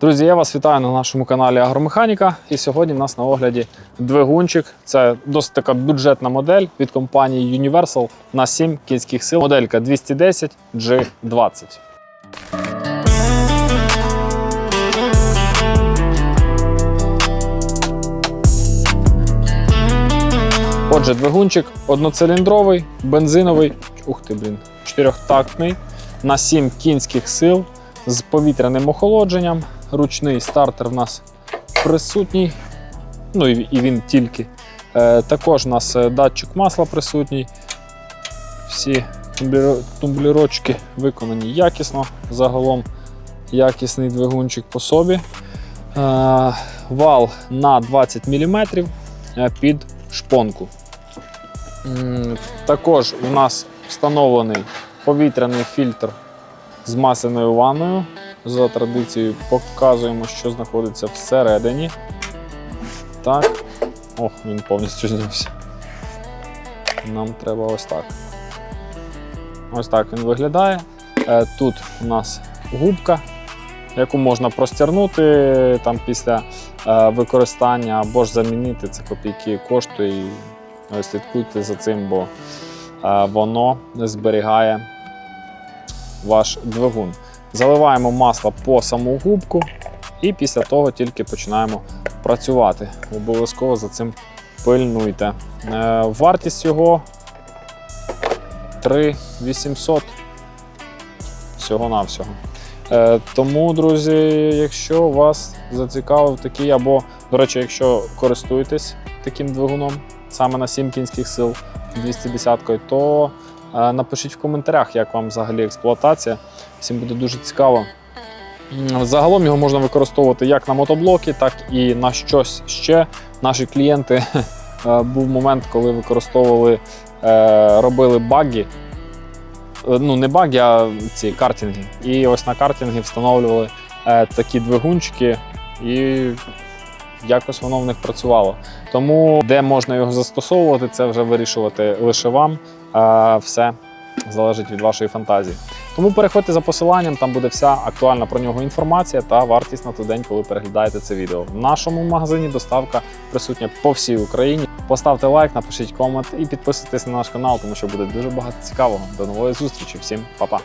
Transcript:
Друзі, я вас вітаю на нашому каналі Агромеханіка. І сьогодні в нас на огляді двигунчик. Це досить така бюджетна модель від компанії Universal на 7 кінських сил. Моделька 210 G20. Отже, двигунчик одноциліндровий, бензиновий, ух ти, блін, чотирьохтактний на 7 кінських сил з повітряним охолодженням. Ручний стартер в нас присутній. Ну і, він тільки. Е, також у нас е, датчик масла присутній. Всі тумблірочки виконані якісно. Загалом якісний двигунчик по собі. Е, вал на 20 мм під шпонку. Також у нас встановлений повітряний фільтр з масляною ванною. За традицією показуємо, що знаходиться всередині. Так. Ох, він повністю знявся. Нам треба ось так. Ось так він виглядає. Е, Тут у нас губка, яку можна простягнути там після е, використання або ж замінити. Це копійки коштує. І слідкуйте за цим, бо е, воно зберігає ваш двигун. Заливаємо масло по саму губку і після того тільки починаємо працювати. Обов'язково за цим пильнуйте. Е, Вартість його 3800 всього-навсього. Е, Тому, друзі, якщо вас зацікавив такий, або, до речі, якщо користуєтесь таким двигуном саме на 7 кінських сил 210 то напишіть в коментарях, як вам взагалі експлуатація. Всім буде дуже цікаво. Загалом його можна використовувати як на мотоблоки, так і на щось ще. Наші клієнти е, був момент, коли використовували, е, робили баги. Е, Ну, не баги, а ці картинги. І ось на картинги встановлювали е, такі двигунчики, і якось воно в них працювало. Тому де можна його застосовувати, це вже вирішувати лише вам. Е, Все залежить від вашої фантазії. Тому переходьте за посиланням, там буде вся актуальна про нього інформація та вартість на той день, коли переглядаєте це відео. В нашому магазині доставка присутня по всій Україні. Поставте лайк, напишіть комент і підписуйтесь на наш канал, тому що буде дуже багато цікавого. До нової зустрічі. Всім па-па!